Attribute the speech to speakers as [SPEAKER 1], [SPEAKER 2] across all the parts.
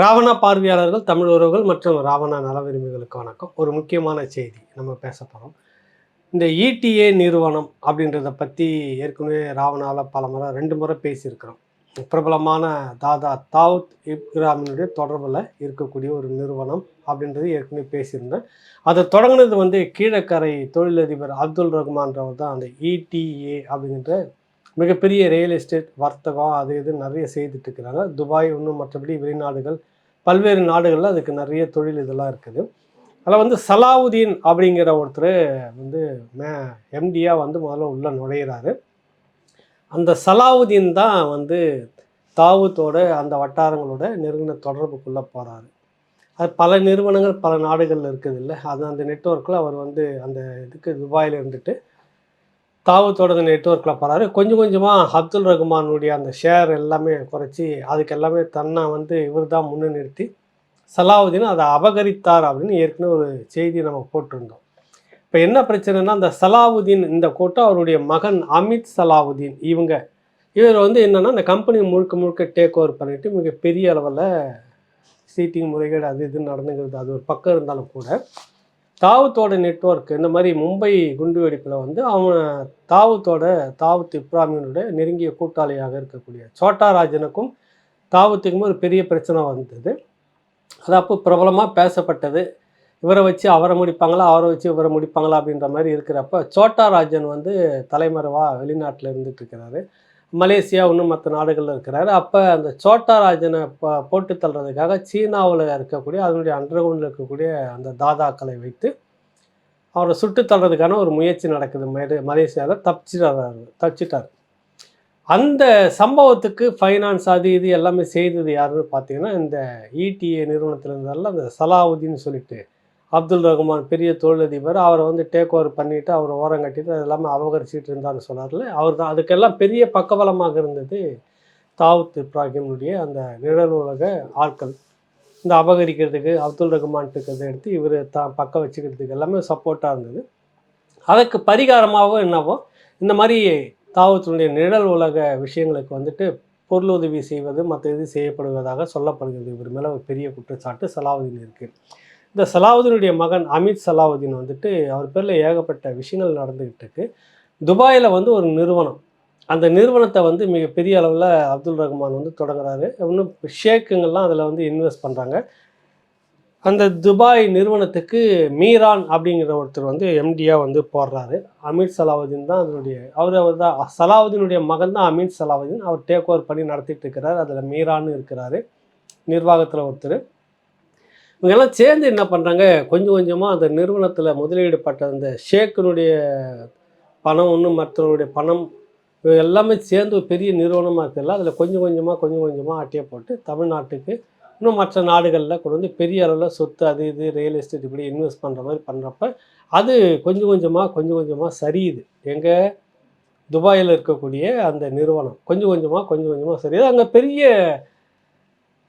[SPEAKER 1] ராவணா பார்வையாளர்கள் தமிழ் உறவுகள் மற்றும் ராவணா நலவிரும்பிகளுக்கு வணக்கம் ஒரு முக்கியமான செய்தி நம்ம பேச போகிறோம் இந்த இடிஏ e நிறுவனம் அப்படின்றத பற்றி ஏற்கனவே ராவணாவில் பல முறை ரெண்டு முறை பேசியிருக்கிறோம் பிரபலமான தாதா தாவூத் இப்ராமினுடைய தொடர்பில் இருக்கக்கூடிய ஒரு நிறுவனம் அப்படின்றது ஏற்கனவே பேசியிருந்தேன் அதை தொடங்கினது வந்து கீழக்கரை தொழிலதிபர் அப்துல் ரஹ்மான்றவர் தான் அந்த இடிஏ e அப்படின்ற மிகப்பெரிய ரியல் எஸ்டேட் வர்த்தகம் அது இது நிறைய செய்துட்டு இருக்கிறாங்க துபாய் இன்னும் மற்றபடி வெளிநாடுகள் பல்வேறு நாடுகளில் அதுக்கு நிறைய தொழில் இதெல்லாம் இருக்குது அதில் வந்து சலாவுதீன் அப்படிங்கிற ஒருத்தர் வந்து மே எம்டியாக வந்து முதல்ல உள்ளே நுழையிறாரு அந்த சலாவுதீன் தான் வந்து தாவூத்தோட அந்த வட்டாரங்களோட நிறுவன தொடர்புக்குள்ளே போகிறாரு அது பல நிறுவனங்கள் பல நாடுகளில் இருக்குது இல்லை அது அந்த நெட்ஒர்க்கில் அவர் வந்து அந்த இதுக்கு துபாயில் இருந்துட்டு தாவத்தோட நெட்ஒர்க்கில் போகிறாரு கொஞ்சம் கொஞ்சமாக அப்துல் ரகுமானுடைய அந்த ஷேர் எல்லாமே குறைச்சி அதுக்கு எல்லாமே தன்னை வந்து இவர் தான் முன்னே நிறுத்தி சலாவுதீன் அதை அபகரித்தார் அப்படின்னு ஏற்கனவே ஒரு செய்தி நம்ம போட்டிருந்தோம் இப்போ என்ன பிரச்சனைனா அந்த சலாவுதீன் இந்த கூட்டம் அவருடைய மகன் அமித் சலாவுதீன் இவங்க இவர் வந்து என்னென்னா இந்த கம்பெனி முழுக்க முழுக்க டேக் ஓவர் பண்ணிவிட்டு மிகப்பெரிய அளவில் சீட்டிங் முறைகேடு அது இது நடந்துங்கிறது அது ஒரு பக்கம் இருந்தாலும் கூட தாவத்தோட நெட்ஒர்க் இந்த மாதிரி மும்பை குண்டுவெடிப்பில் வந்து அவன் தாவத்தோட தாவத் இப்ராமியனுடைய நெருங்கிய கூட்டாளியாக இருக்கக்கூடிய சோட்டா ராஜனுக்கும் தாவத்துக்கும் ஒரு பெரிய பிரச்சனை வந்தது அது அப்போ பிரபலமாக பேசப்பட்டது இவரை வச்சு அவரை முடிப்பாங்களா அவரை வச்சு இவரை முடிப்பாங்களா அப்படின்ற மாதிரி இருக்கிறப்ப சோட்டா ராஜன் வந்து தலைமறைவாக வெளிநாட்டில் இருந்துகிட்டு இருக்கிறாரு மலேசியா இன்னும் மற்ற நாடுகளில் இருக்கிறாரு அப்போ அந்த சோட்டா ராஜனை போட்டு தள்ளுறதுக்காக சீனாவில் இருக்கக்கூடிய அதனுடைய அண்டர்கவுண்டில் இருக்கக்கூடிய அந்த தாதாக்களை வைத்து அவரை சுட்டு தள்ளுறதுக்கான ஒரு முயற்சி நடக்குது மலே மலேசியாவில் தப்பிச்சிட்டாரு தப்பிச்சிட்டார் அந்த சம்பவத்துக்கு ஃபைனான்ஸ் அது இது எல்லாமே செய்தது யாருன்னு பார்த்தீங்கன்னா இந்த இடிஏ e நிறுவனத்தில் இருந்தால அந்த சலாவுதீன் சொல்லிட்டு அப்துல் ரகுமான் பெரிய தொழிலதிபர் அவரை வந்து டேக் ஓவர் பண்ணிவிட்டு அவரை ஓரம் கட்டிட்டு அதெல்லாமே எல்லாமே அபகரிச்சிட்டு இருந்தார்னு சொன்னார்ல அவர் தான் அதுக்கெல்லாம் பெரிய பக்கபலமாக இருந்தது தாவூத் இப்ராஹிமுடைய அந்த நிழல் உலக ஆட்கள் இந்த அபகரிக்கிறதுக்கு அப்துல் ரகுமான்ட்டுக்கிறத எடுத்து இவர் தான் பக்கம் வச்சுக்கிறதுக்கு எல்லாமே சப்போர்ட்டாக இருந்தது அதுக்கு பரிகாரமாகவும் என்னவோ இந்த மாதிரி தாவூத்தினுடைய நிழல் உலக விஷயங்களுக்கு வந்துட்டு பொருளுதவி செய்வது மற்ற இது செய்யப்படுவதாக சொல்லப்படுகிறது இவர் மேலே ஒரு பெரிய குற்றச்சாட்டு சலாவதியில் இருக்குது இந்த சலாவுதீனுடைய மகன் அமித் சலாவுதீன் வந்துட்டு அவர் பேரில் ஏகப்பட்ட விஷயங்கள் நடந்துக்கிட்டு இருக்கு துபாயில் வந்து ஒரு நிறுவனம் அந்த நிறுவனத்தை வந்து மிகப்பெரிய அளவில் அப்துல் ரஹ்மான் வந்து தொடங்குறாரு இன்னும் ஷேக்குங்கள்லாம் அதில் வந்து இன்வெஸ்ட் பண்ணுறாங்க அந்த துபாய் நிறுவனத்துக்கு மீரான் அப்படிங்கிற ஒருத்தர் வந்து எம்டியாக வந்து போடுறாரு அமீர் சலாவுதீன் தான் அதனுடைய அவர் அவர் தான் சலாவுதீனுடைய மகன் தான் அமீர் சலாவுதீன் அவர் டேக் ஓவர் பண்ணி நடத்திட்டு இருக்கிறார் அதில் மீரான்னு இருக்கிறாரு நிர்வாகத்தில் ஒருத்தர் இவங்கெல்லாம் சேர்ந்து என்ன பண்ணுறாங்க கொஞ்சம் கொஞ்சமாக அந்த நிறுவனத்தில் முதலீடு பட்ட அந்த ஷேக்கினுடைய பணம் ஒன்று மற்றவருடைய பணம் இவங்க எல்லாமே சேர்ந்து பெரிய நிறுவனமாக இருக்குல்ல அதில் கொஞ்சம் கொஞ்சமாக கொஞ்சம் கொஞ்சமாக ஆட்டியை போட்டு தமிழ்நாட்டுக்கு இன்னும் மற்ற நாடுகளில் கொண்டு வந்து பெரிய அளவில் சொத்து அது இது ரியல் எஸ்டேட் இப்படி இன்வெஸ்ட் பண்ணுற மாதிரி பண்ணுறப்ப அது கொஞ்சம் கொஞ்சமாக கொஞ்சம் கொஞ்சமாக சரியுது எங்கள் துபாயில் இருக்கக்கூடிய அந்த நிறுவனம் கொஞ்சம் கொஞ்சமாக கொஞ்சம் கொஞ்சமாக சரியுது அங்கே பெரிய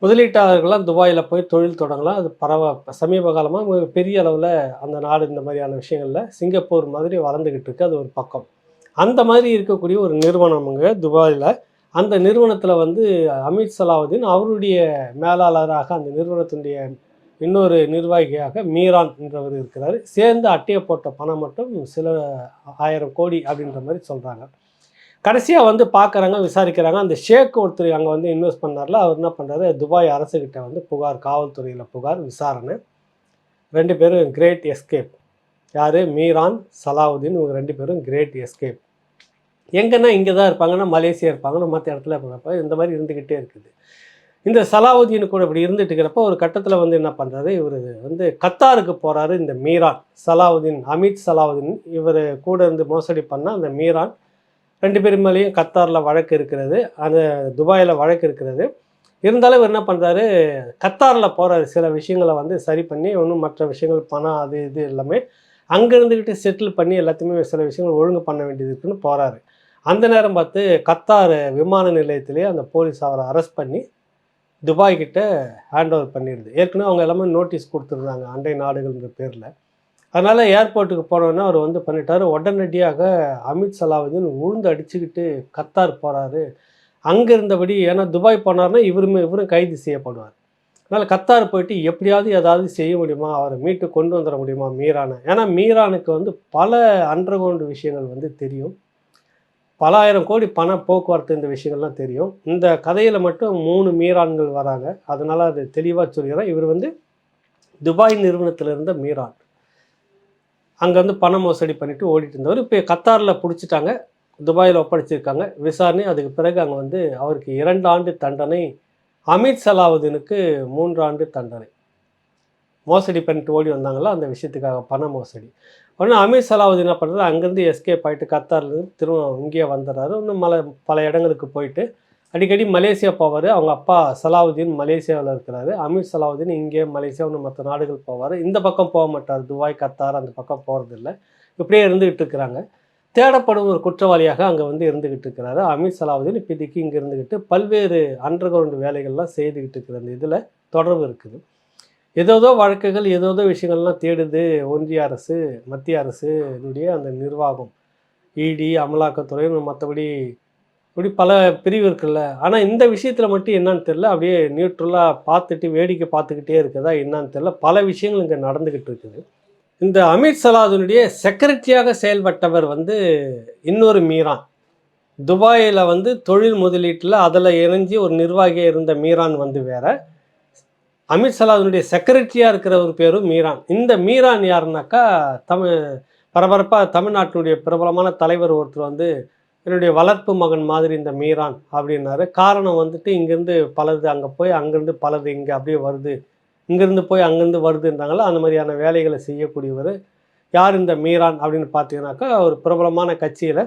[SPEAKER 1] முதலீட்டாளர்கள்லாம் துபாயில் போய் தொழில் தொடங்கலாம் அது பரவ சமீப காலமாக பெரிய அளவில் அந்த நாடு இந்த மாதிரியான விஷயங்களில் சிங்கப்பூர் மாதிரி வளர்ந்துக்கிட்டு இருக்குது அது ஒரு பக்கம் அந்த மாதிரி இருக்கக்கூடிய ஒரு நிறுவனமுங்க துபாயில் அந்த நிறுவனத்தில் வந்து அமித் சலாவுதீன் அவருடைய மேலாளராக அந்த நிறுவனத்தினுடைய இன்னொரு நிர்வாகியாக மீரான் என்றவர் இருக்கிறார் சேர்ந்து அட்டையை போட்ட பணம் மட்டும் சில ஆயிரம் கோடி அப்படின்ற மாதிரி சொல்கிறாங்க கடைசியாக வந்து பார்க்குறாங்க விசாரிக்கிறாங்க அந்த ஷேக் ஒருத்தர் அங்கே வந்து இன்வெஸ்ட் பண்ணார்ல அவர் என்ன பண்ணுறாரு துபாய் அரசுக்கிட்ட வந்து புகார் காவல்துறையில் புகார் விசாரணை ரெண்டு பேரும் கிரேட் எஸ்கேப் யார் மீரான் சலாவுதீன் இவங்க ரெண்டு பேரும் கிரேட் எஸ்கேப் எங்கன்னா இங்கே தான் இருப்பாங்கன்னா மலேசியா இருப்பாங்கன்னா மற்ற இடத்துல இருப்பாங்க இந்த மாதிரி இருந்துக்கிட்டே இருக்குது இந்த சலாவுதீன் கூட இப்படி இருந்துட்டு இருக்கிறப்ப ஒரு கட்டத்தில் வந்து என்ன பண்ணுறாரு இவர் வந்து கத்தாருக்கு போகிறாரு இந்த மீரான் சலாவுதீன் அமித் சலாவுதீன் இவர் கூட இருந்து மோசடி பண்ணால் அந்த மீரான் ரெண்டு பேர் மேலேயும் கத்தாரில் வழக்கு இருக்கிறது அந்த துபாயில் வழக்கு இருக்கிறது இருந்தாலும் இவர் என்ன பண்ணுறாரு கத்தாரில் போகிற சில விஷயங்களை வந்து சரி பண்ணி ஒன்றும் மற்ற விஷயங்கள் பணம் அது இது எல்லாமே அங்கே இருந்துக்கிட்டு செட்டில் பண்ணி எல்லாத்தையுமே சில விஷயங்கள் ஒழுங்கு பண்ண வேண்டியது இருக்குன்னு போகிறாரு அந்த நேரம் பார்த்து கத்தார் விமான நிலையத்திலேயே அந்த போலீஸ் அவரை அரெஸ்ட் பண்ணி துபாய்கிட்ட ஹேண்ட் ஓவர் பண்ணிடுது ஏற்கனவே அவங்க எல்லாமே நோட்டீஸ் கொடுத்துருந்தாங்க அண்டை நாடுகள்ன்ற பேரில் அதனால் ஏர்போர்ட்டுக்கு போனோன்னா அவர் வந்து பண்ணிட்டார் உடனடியாக அமித் சலாவுதீன் உழுந்து அடிச்சுக்கிட்டு கத்தார் போகிறாரு அங்கே இருந்தபடி ஏன்னா துபாய் போனார்னா இவருமே இவரும் கைது செய்யப்படுவார் அதனால் கத்தார் போயிட்டு எப்படியாவது ஏதாவது செய்ய முடியுமா அவரை மீட்டு கொண்டு வந்துட முடியுமா மீரானை ஏன்னா மீரானுக்கு வந்து பல அண்டர்கிரவுண்டு விஷயங்கள் வந்து தெரியும் பல ஆயிரம் கோடி பண போக்குவரத்து இந்த விஷயங்கள்லாம் தெரியும் இந்த கதையில் மட்டும் மூணு மீரான்கள் வராங்க அதனால் அது தெளிவாக சொல்லிடுறேன் இவர் வந்து துபாய் நிறுவனத்தில் இருந்த மீரான் அங்கேருந்து பண மோசடி பண்ணிட்டு ஓடிட்டு இருந்தவர் இப்போ கத்தாரில் பிடிச்சிட்டாங்க துபாயில் ஒப்படைச்சிருக்காங்க விசாரணை அதுக்கு பிறகு அங்கே வந்து அவருக்கு இரண்டு ஆண்டு தண்டனை அமித் சலாவுதீனுக்கு மூன்று ஆண்டு தண்டனை மோசடி பண்ணிட்டு ஓடி வந்தாங்களா அந்த விஷயத்துக்காக பண மோசடி உடனே அமித் சலாவுதீன் பண்ணுறது அங்கேருந்து எஸ்கேப் ஆகிட்டு கத்தார்லேருந்து திரும்ப இங்கேயே வந்துடுறாரு இன்னும் மலை பல இடங்களுக்கு போயிட்டு அடிக்கடி மலேசியா போவார் அவங்க அப்பா சலாவுதீன் மலேசியாவில் இருக்கிறாரு அமீர் சலாவுதீன் இங்கே ஒன்று மற்ற நாடுகள் போவார் இந்த பக்கம் போக மாட்டார் துபாய் கத்தார் அந்த பக்கம் போகிறதில்ல இப்படியே இருந்துக்கிட்டு இருக்கிறாங்க தேடப்படும் ஒரு குற்றவாளியாக அங்கே வந்து இருந்துக்கிட்டு இருக்கிறாரு அமீர் சலாவுதீன் இப்போதைக்கு இங்கே இருந்துக்கிட்டு பல்வேறு அண்டர் கிரவுண்டு வேலைகள்லாம் செய்துக்கிட்டு இருக்கிற அந்த இதில் தொடர்பு இருக்குது ஏதோதோ வழக்குகள் ஏதோதோ விஷயங்கள்லாம் தேடுது ஒன்றிய அரசு மத்திய அரசுனுடைய அந்த நிர்வாகம் இடி அமலாக்கத்துறை மற்றபடி இப்படி பல பிரிவு இருக்குல்ல ஆனால் இந்த விஷயத்தில் மட்டும் என்னன்னு தெரில அப்படியே நியூட்ரலாக பார்த்துட்டு வேடிக்கை பார்த்துக்கிட்டே இருக்கிறதா என்னன்னு தெரில பல விஷயங்கள் இங்கே நடந்துக்கிட்டு இருக்குது இந்த அமித் சலாதுனுடைய செக்ரட்டரியாக செயல்பட்டவர் வந்து இன்னொரு மீரான் துபாயில் வந்து தொழில் முதலீட்டில் அதில் இணைஞ்சி ஒரு நிர்வாகியாக இருந்த மீரான் வந்து வேற அமித் சலாதுனுடைய செக்ரட்டரியாக இருக்கிற ஒரு பேரும் மீரான் இந்த மீரான் யாருனாக்கா தமிழ் பரபரப்பாக தமிழ்நாட்டினுடைய பிரபலமான தலைவர் ஒருத்தர் வந்து என்னுடைய வளர்ப்பு மகன் மாதிரி இந்த மீரான் அப்படின்னாரு காரணம் வந்துட்டு இங்கேருந்து பலது அங்கே போய் அங்கேருந்து பலது இங்கே அப்படியே வருது இங்கேருந்து போய் அங்கேருந்து வருதுன்றாங்களோ அந்த மாதிரியான வேலைகளை செய்யக்கூடியவர் யார் இந்த மீரான் அப்படின்னு பார்த்தீங்கன்னாக்கா ஒரு பிரபலமான கட்சியில்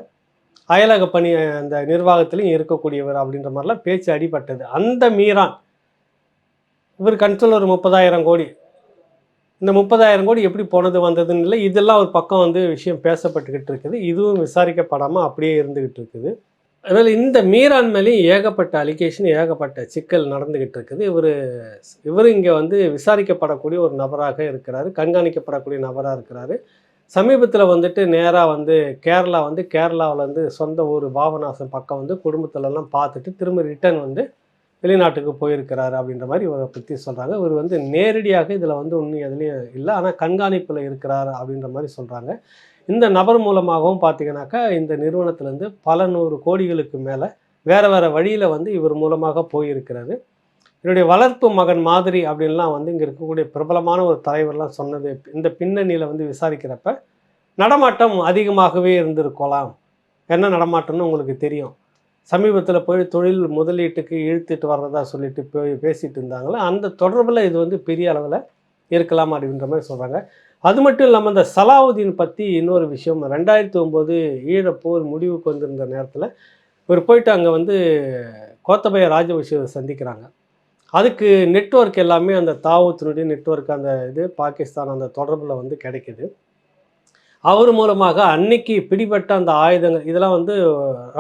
[SPEAKER 1] அயலக பணி அந்த நிர்வாகத்திலையும் இருக்கக்கூடியவர் அப்படின்ற மாதிரிலாம் பேச்சு அடிபட்டது அந்த மீரான் இவர் கண்ட்ரோல் ஒரு முப்பதாயிரம் கோடி இந்த முப்பதாயிரம் கோடி எப்படி போனது வந்ததுன்னு இல்லை இதெல்லாம் ஒரு பக்கம் வந்து விஷயம் பேசப்பட்டுக்கிட்டு இருக்குது இதுவும் விசாரிக்கப்படாமல் அப்படியே இருந்துக்கிட்டு இருக்குது அதனால் இந்த மீரான் ஏகப்பட்ட அலிகேஷன் ஏகப்பட்ட சிக்கல் நடந்துக்கிட்டு இருக்குது இவர் இவர் இங்கே வந்து விசாரிக்கப்படக்கூடிய ஒரு நபராக இருக்கிறாரு கண்காணிக்கப்படக்கூடிய நபராக இருக்கிறாரு சமீபத்தில் வந்துட்டு நேராக வந்து கேரளா வந்து கேரளாவிலேருந்து சொந்த ஊர் பாபநாசம் பக்கம் வந்து குடும்பத்திலலாம் பார்த்துட்டு திரும்ப ரிட்டர்ன் வந்து வெளிநாட்டுக்கு போயிருக்கிறாரு அப்படின்ற மாதிரி இவரை பற்றி சொல்கிறாங்க இவர் வந்து நேரடியாக இதில் வந்து ஒன்றும் எதுலேயும் இல்லை ஆனால் கண்காணிப்பில் இருக்கிறார் அப்படின்ற மாதிரி சொல்கிறாங்க இந்த நபர் மூலமாகவும் பார்த்தீங்கன்னாக்கா இந்த நிறுவனத்திலேருந்து பல நூறு கோடிகளுக்கு மேலே வேறு வேறு வழியில் வந்து இவர் மூலமாக போயிருக்கிறது இவருடைய வளர்ப்பு மகன் மாதிரி அப்படின்லாம் வந்து இங்கே இருக்கக்கூடிய பிரபலமான ஒரு தலைவர்லாம் சொன்னது இந்த பின்னணியில் வந்து விசாரிக்கிறப்ப நடமாட்டம் அதிகமாகவே இருந்திருக்கலாம் என்ன நடமாட்டம்னு உங்களுக்கு தெரியும் சமீபத்தில் போய் தொழில் முதலீட்டுக்கு இழுத்துட்டு வர்றதா சொல்லிட்டு போய் பேசிகிட்டு இருந்தாங்களோ அந்த தொடர்பில் இது வந்து பெரிய அளவில் இருக்கலாம் அப்படின்ற மாதிரி சொல்கிறாங்க அது மட்டும் இல்லாமல் இந்த சலாவுதீன் பற்றி இன்னொரு விஷயம் ரெண்டாயிரத்தி ஒம்பது ஈழப்போர் முடிவுக்கு வந்திருந்த நேரத்தில் இவர் போயிட்டு அங்கே வந்து கோத்தபய ராஜபக்ஷ சந்திக்கிறாங்க அதுக்கு நெட்ஒர்க் எல்லாமே அந்த தாவூத்தினுடைய நெட்ஒர்க் அந்த இது பாகிஸ்தான் அந்த தொடர்பில் வந்து கிடைக்கிது அவர் மூலமாக அன்னைக்கு பிடிபட்ட அந்த ஆயுதங்கள் இதெல்லாம் வந்து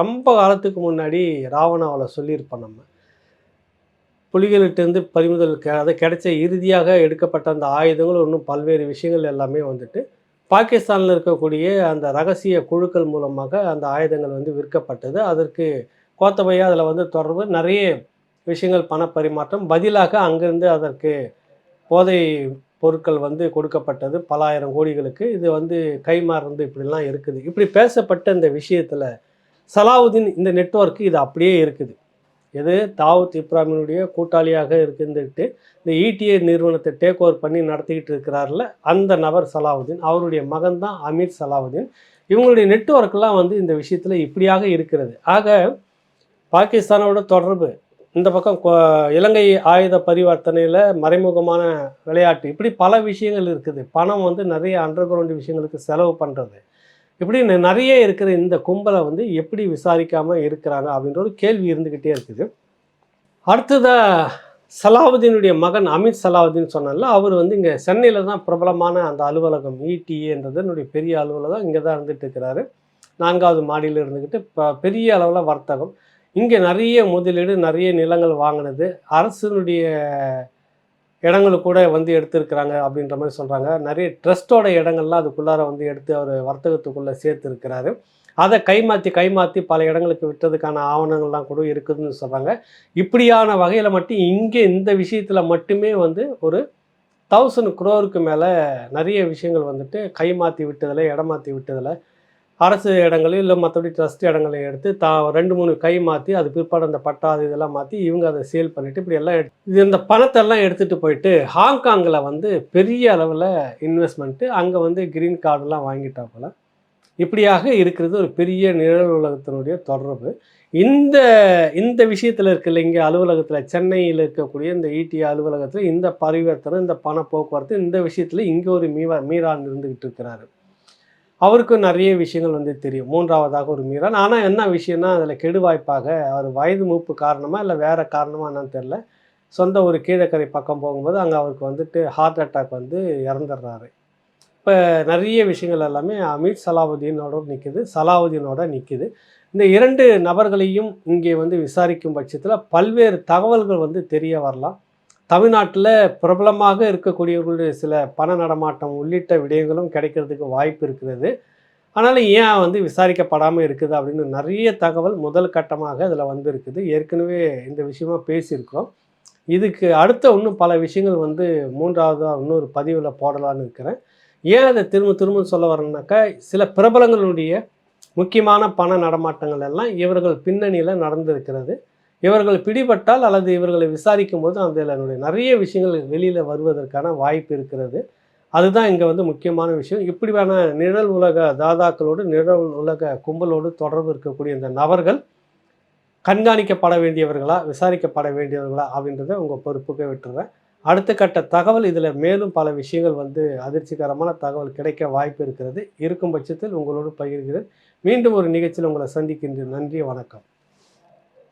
[SPEAKER 1] ரொம்ப காலத்துக்கு முன்னாடி ராவணாவில் சொல்லியிருப்போம் நம்ம புலிகளிட்டேருந்து பறிமுதல் அதை கிடைச்ச இறுதியாக எடுக்கப்பட்ட அந்த ஆயுதங்கள் இன்னும் பல்வேறு விஷயங்கள் எல்லாமே வந்துட்டு பாகிஸ்தானில் இருக்கக்கூடிய அந்த ரகசிய குழுக்கள் மூலமாக அந்த ஆயுதங்கள் வந்து விற்கப்பட்டது அதற்கு கோத்தபையா அதில் வந்து தொடர்பு நிறைய விஷயங்கள் பணப்பரிமாற்றம் பதிலாக அங்கேருந்து அதற்கு போதை பொருட்கள் வந்து கொடுக்கப்பட்டது பல ஆயிரம் கோடிகளுக்கு இது வந்து கைமாறுறது இப்படிலாம் இருக்குது இப்படி பேசப்பட்ட இந்த விஷயத்தில் சலாவுதீன் இந்த நெட்ஒர்க்கு இது அப்படியே இருக்குது எது தாவூத் இப்ராமினுடைய கூட்டாளியாக இருக்குந்துட்டு இந்த இடிஏ e நிறுவனத்தை டேக் ஓவர் பண்ணி நடத்திக்கிட்டு இருக்கிறார்ல அந்த நபர் சலாவுதீன் அவருடைய மகன் தான் அமீர் சலாவுதீன் இவங்களுடைய நெட்ஒர்க்கெலாம் வந்து இந்த விஷயத்தில் இப்படியாக இருக்கிறது ஆக பாகிஸ்தானோட தொடர்பு இந்த பக்கம் இலங்கை ஆயுத பரிவர்த்தனையில் மறைமுகமான விளையாட்டு இப்படி பல விஷயங்கள் இருக்குது பணம் வந்து நிறைய அண்டர் கிரவுண்ட் விஷயங்களுக்கு செலவு பண்ணுறது இப்படி நிறைய இருக்கிற இந்த கும்பலை வந்து எப்படி விசாரிக்காமல் இருக்கிறாங்க அப்படின்ற ஒரு கேள்வி இருந்துக்கிட்டே இருக்குது அடுத்ததாக சலாவுதீனுடைய மகன் அமித் சலாவுதீன் சொன்னால அவர் வந்து இங்கே சென்னையில் தான் பிரபலமான அந்த அலுவலகம் ஈடிஏன்றதுனுடைய e பெரிய அலுவலகம் இங்கே தான் இருந்துகிட்டு இருக்கிறாரு நான்காவது மாடியில் இருந்துக்கிட்டு பெரிய அளவில் வர்த்தகம் இங்கே நிறைய முதலீடு நிறைய நிலங்கள் வாங்கினது அரசினுடைய இடங்கள் கூட வந்து எடுத்திருக்கிறாங்க அப்படின்ற மாதிரி சொல்கிறாங்க நிறைய ட்ரஸ்ட்டோட இடங்கள்லாம் அதுக்குள்ளார வந்து எடுத்து அவர் வர்த்தகத்துக்குள்ளே சேர்த்துருக்கிறாரு அதை கைமாற்றி கைமாற்றி பல இடங்களுக்கு விட்டதுக்கான ஆவணங்கள்லாம் கூட இருக்குதுன்னு சொல்கிறாங்க இப்படியான வகையில் மட்டும் இங்கே இந்த விஷயத்தில் மட்டுமே வந்து ஒரு தௌசண்ட் குரோருக்கு மேலே நிறைய விஷயங்கள் வந்துட்டு கைமாற்றி விட்டதில் இடமாற்றி விட்டதில் அரசு இடங்களையும் இல்லை மற்றபடி ட்ரஸ்ட் இடங்களை எடுத்து தா ரெண்டு மூணு கை மாற்றி அது பிற்பாடு அந்த பட்டா அது இதெல்லாம் மாற்றி இவங்க அதை சேல் பண்ணிவிட்டு இப்படி எல்லாம் இது இந்த பணத்தை எல்லாம் எடுத்துகிட்டு போயிட்டு ஹாங்காங்கில் வந்து பெரிய அளவில் இன்வெஸ்ட்மெண்ட்டு அங்கே வந்து க்ரீன் கார்டெல்லாம் வாங்கிட்டா போல் இப்படியாக இருக்கிறது ஒரு பெரிய நிழல் உலகத்தினுடைய தொடர்பு இந்த இந்த விஷயத்தில் இருக்குல்ல இங்கே அலுவலகத்தில் சென்னையில் இருக்கக்கூடிய இந்த ஈடி e அலுவலகத்தில் இந்த பரிவர்த்தனை இந்த பண போக்குவரத்து இந்த விஷயத்தில் இங்கே ஒரு மீவா மீரான் இருந்துக்கிட்டு இருக்கிறாரு அவருக்கும் நிறைய விஷயங்கள் வந்து தெரியும் மூன்றாவதாக ஒரு மீரான் ஆனால் என்ன விஷயம்னா அதில் கெடுவாய்ப்பாக அவர் வயது மூப்பு காரணமாக இல்லை வேறு காரணமாக என்னன்னு தெரில சொந்த ஒரு கீழக்கரை பக்கம் போகும்போது அங்கே அவருக்கு வந்துட்டு ஹார்ட் அட்டாக் வந்து இறந்துடுறாரு இப்போ நிறைய விஷயங்கள் எல்லாமே அமீர் சலாவுதீனோட நிற்கிது சலாவுதீனோட நிற்கிது இந்த இரண்டு நபர்களையும் இங்கே வந்து விசாரிக்கும் பட்சத்தில் பல்வேறு தகவல்கள் வந்து தெரிய வரலாம் தமிழ்நாட்டில் பிரபலமாக இருக்கக்கூடியவர்களுடைய சில பண நடமாட்டம் உள்ளிட்ட விடயங்களும் கிடைக்கிறதுக்கு வாய்ப்பு இருக்கிறது ஆனாலும் ஏன் வந்து விசாரிக்கப்படாமல் இருக்குது அப்படின்னு நிறைய தகவல் முதல் கட்டமாக அதில் வந்திருக்குது ஏற்கனவே இந்த விஷயமா பேசியிருக்கோம் இதுக்கு அடுத்த இன்னும் பல விஷயங்கள் வந்து மூன்றாவதாக இன்னொரு பதிவில் போடலான்னு இருக்கிறேன் ஏன் அதை திரும்ப திரும்ப சொல்ல வரேன்னாக்கா சில பிரபலங்களுடைய முக்கியமான பண நடமாட்டங்கள் எல்லாம் இவர்கள் பின்னணியில் நடந்திருக்கிறது இவர்கள் பிடிபட்டால் அல்லது இவர்களை விசாரிக்கும் போது என்னுடைய நிறைய விஷயங்கள் வெளியில் வருவதற்கான வாய்ப்பு இருக்கிறது அதுதான் இங்கே வந்து முக்கியமான விஷயம் இப்படியான நிழல் உலக தாதாக்களோடு நிழல் உலக கும்பலோடு தொடர்பு இருக்கக்கூடிய இந்த நபர்கள் கண்காணிக்கப்பட வேண்டியவர்களா விசாரிக்கப்பட வேண்டியவர்களா அப்படின்றத உங்கள் பொறுப்புக்கு விட்டுறேன் அடுத்த கட்ட தகவல் இதில் மேலும் பல விஷயங்கள் வந்து அதிர்ச்சிகரமான தகவல் கிடைக்க வாய்ப்பு இருக்கிறது இருக்கும் பட்சத்தில் உங்களோடு பகிர்கிறேன் மீண்டும் ஒரு நிகழ்ச்சியில் உங்களை சந்திக்கின்றேன் நன்றி வணக்கம்